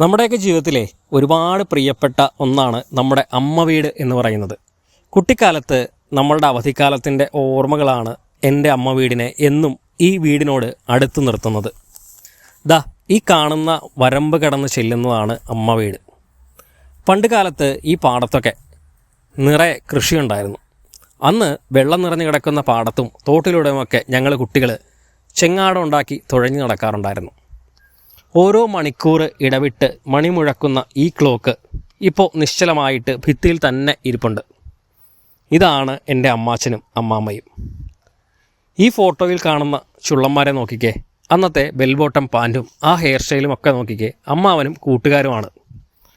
നമ്മുടെയൊക്കെ ജീവിതത്തിലെ ഒരുപാട് പ്രിയപ്പെട്ട ഒന്നാണ് നമ്മുടെ അമ്മ വീട് എന്ന് പറയുന്നത്. കുട്ടിക്കാലത്ത് നമ്മളുടെ അവധിക്കാലത്തിന്റെ ഓർമ്മകളാണ് എന്റെ അമ്മ വീടിനെ എന്നും ഈ വീടിനോട് അടുത്ത് നിർത്തുന്നത്. ദാ ഈ കാണുന്ന വരമ്പ് കടന്ന് ചെല്ലുന്നതാണ് അമ്മ വീട്. പണ്ട് കാലത്ത് ഈ പാടത്തൊക്കെ നിറയെ കൃഷിയുണ്ടായിരുന്നു. അന്ന് വെള്ളം നിറഞ്ഞു കിടക്കുന്ന പാടത്തും തോട്ടിലൂടെയുമൊക്കെ ഞങ്ങൾ കുട്ടികൾ ചെങ്ങാടം ഉണ്ടാക്കി തുഴഞ്ഞു നടക്കാറുണ്ടായിരുന്നു. ഓരോ മണിക്കൂർ ഇടവിട്ട് മണി മുഴക്കുന്ന ഈ ക്ലോക്ക് ഇപ്പോൾ നിശ്ചലമായിട്ട് ഭിത്തിയിൽ തന്നെ ഇരിപ്പുണ്ട്. ഇതാണ് എന്റെ അമ്മാച്ചനും അമ്മാമ്മയും. ഈ ഫോട്ടോയിൽ കാണുന്ന ചുള്ളന്മാരെ നോക്കിക്കേ. അന്നത്തെ ബെൽബോട്ടം പാന്റും ആ ഹെയർ സ്റ്റൈലും ഒക്കെ നോക്കിക്കേ. അമ്മാവനും കൂട്ടുകാരുമാണ്.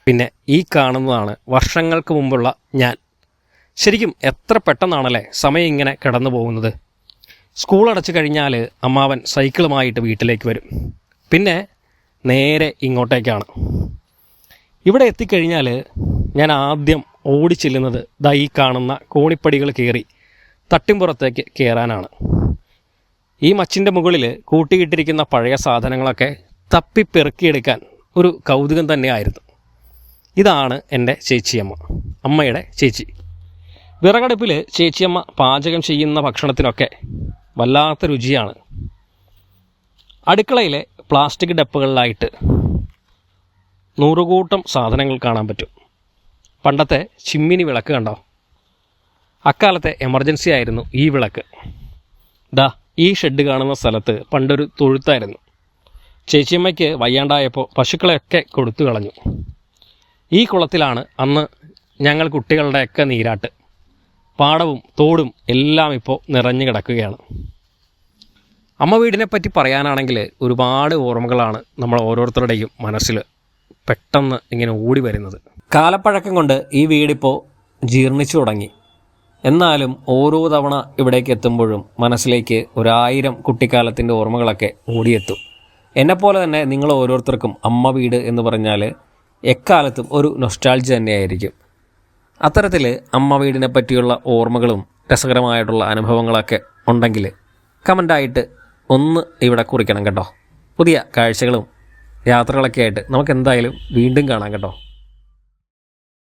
പിന്നെ ഈ കാണുന്നതാണ് വർഷങ്ങൾക്ക് മുമ്പുള്ള ഞാൻ. ശരിക്കും എത്ര പെട്ടെന്നാണല്ലേ സമയം ഇങ്ങനെ കടന്നു പോകുന്നത്? സ്കൂൾ അടച്ചു കഴിഞ്ഞാൽ അമ്മാവൻ സൈക്കിളുമായിട്ട് വീട്ടിലേക്ക് വരും. പിന്നെ നേരെ ഇങ്ങോട്ടേക്കാണ്. ഇവിടെ എത്തിക്കഴിഞ്ഞാൽ ഞാൻ ആദ്യം ഓടിച്ചെല്ലുന്നത് ദാ ഈ കാണുന്ന കോണിപ്പടികൾ കയറി തട്ടിമ്പുറത്തേക്ക് കയറാനാണ് ഈ മച്ചിന്റെ മുകളിൽ കൂട്ടിയിട്ടിരിക്കുന്ന പഴയ സാധനങ്ങളൊക്കെ തപ്പി പെറുക്കിയെടുക്കാൻ ഒരു കൗതുകം തന്നെയായിരുന്നു. ഇതാണ് എന്റെ ചേച്ചിയമ്മ അമ്മയുടെ ചേച്ചി. വിറകടുപ്പിൽ ചേച്ചിയമ്മ പാചകം ചെയ്യുന്ന ഭക്ഷണത്തിനൊക്കെ വല്ലാത്ത രുചിയാണ്. അടുക്കളയിലെ പ്ലാസ്റ്റിക് ഡപ്പുകളിലായിട്ട് നൂറുകൂട്ടം സാധനങ്ങൾ കാണാൻ പറ്റും. പണ്ടത്തെ ചിമ്മിനി വിളക്ക് കണ്ടോ? അക്കാലത്തെ എമർജൻസി ആയിരുന്നു ഈ വിളക്ക്. ദാ ഈ ഷെഡ് കാണുന്ന സ്ഥലത്ത് പണ്ടൊരു തൊഴുത്തായിരുന്നു. ചേച്ചിയമ്മയ്ക്ക് വയ്യാണ്ടായപ്പോൾ പശുക്കളെയൊക്കെ കൊടുത്തു കളഞ്ഞു. ഈ കുളത്തിലാണ് അന്ന് ഞങ്ങൾ കുട്ടികളുടെയൊക്കെ നീരാട്ട്. പാടവും തോടും എല്ലാം ഇപ്പോൾ നിറഞ്ഞു കിടക്കുകയാണ്. അമ്മ വീടിനെ പറ്റി പറയാനാണെങ്കിൽ ഒരുപാട് ഓർമ്മകളാണ് നമ്മൾ ഓരോരുത്തരുടെയും മനസ്സിൽ പെട്ടെന്ന് ഇങ്ങനെ ഓടി വരുന്നത്. കാലപ്പഴക്കം കൊണ്ട് ഈ വീടിപ്പോൾ ജീർണിച്ചു തുടങ്ങി. എന്നാലും ഓരോ തവണ ഇവിടേക്ക് എത്തുമ്പോഴും മനസ്സിലേക്ക് ഒരായിരം കുട്ടിക്കാലത്തിന്റെ ഓർമ്മകളൊക്കെ ഓടിയെത്തും. എന്നെപ്പോലെ തന്നെ നിങ്ങൾ ഓരോരുത്തർക്കും അമ്മ വീട് എന്ന് പറഞ്ഞാൽ എക്കാലത്തും ഒരു നൊസ്റ്റാൾജി തന്നെയായിരിക്കും. അത്തരത്തിൽ അമ്മ വീടിനെ പറ്റിയുള്ള ഓർമ്മകളും രസകരമായിട്ടുള്ള അനുഭവങ്ങളൊക്കെ ഉണ്ടെങ്കിൽ കമന്റായിട്ട് ഒന്ന് ഇവിടെ കുറിക്കണം കേട്ടോ. പുതിയ കാഴ്ചകളും യാത്രകളൊക്കെ ആയിട്ട് നമുക്ക് എന്തായാലും വീണ്ടും കാണാം കേട്ടോ.